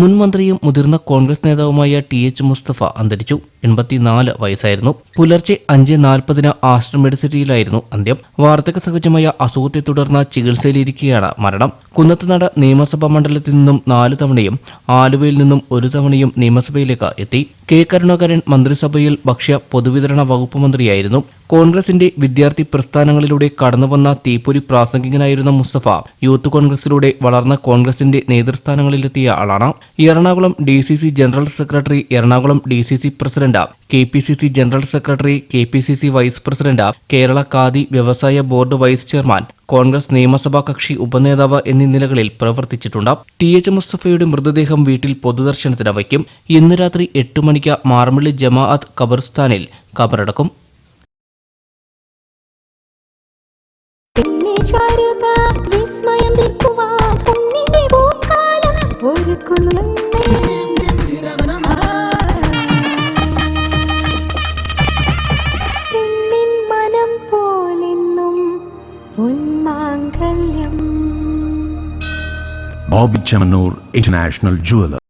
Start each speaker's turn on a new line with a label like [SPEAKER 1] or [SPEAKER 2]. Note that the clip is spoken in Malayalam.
[SPEAKER 1] മുൻ മന്ത്രിയും മുതിർന്ന കോൺഗ്രസ് നേതാവുമായ ടി എച്ച് മുസ്തഫ അന്തരിച്ചു എൺപത്തിനാല് വയസ്സായിരുന്നു പുലർച്ചെ അഞ്ച് നാൽപ്പതിന് ആശ്രമ മെഡിസിറ്റിയിലായിരുന്നു അന്ത്യം വാർദ്ധക്യ സഹജമായ അസുഖത്തെ തുടർന്ന് ചികിത്സയിലിരിക്കുകയാണ് മരണം കുന്നത്തുനട നിയമസഭാ മണ്ഡലത്തിൽ നിന്നും നാല് തവണയും ആലുവയിൽ നിന്നും ഒരു തവണയും നിയമസഭയിലേക്ക് എത്തി കെ കരുണാകരൻ മന്ത്രിസഭയിൽ ഭക്ഷ്യ പൊതുവിതരണ വകുപ്പ് മന്ത്രിയായിരുന്നു കോൺഗ്രസിന്റെ വിദ്യാർത്ഥി പ്രസ്ഥാനങ്ങളിലൂടെ കടന്നുവന്ന തീപ്പൊരി പ്രാസംഗികനായിരുന്ന മുസ്തഫ യൂത്ത് കോൺഗ്രസിലൂടെ വളർന്ന കോൺഗ്രസിന്റെ നേതൃസ്ഥാനങ്ങളിലെത്തിയ ആളാണ് Ernakulam D general secretary Ernakulam D president K P C C general secretary K P C C vice president Kerala Khadi വ്യവസായ ബോർഡ് വൈസ് ചെയർമാൻ കോൺഗ്രസ് നിയമസഭാ കക്ഷി ഉപനേതാവ് എന്നീ നിലകളിൽ പ്രവർത്തിച്ചിട്ടുണ്ട് ടി എച്ച് മുസ്തഫയുടെ മൃതദേഹം വീട്ടിൽ പൊതുദർശനത്തിന് വയ്ക്കും ഇന്ന് രാത്രി എട്ട് മണിക്ക് മാർമള്ളി ജമാഅത്ത് ഖബർസ്ഥാനിൽ ഖബറടക്കും
[SPEAKER 2] ഒരു മാംഗല്യം ബോബി ചമനൂർ ഇന്റർനാഷണൽ ജുവലർ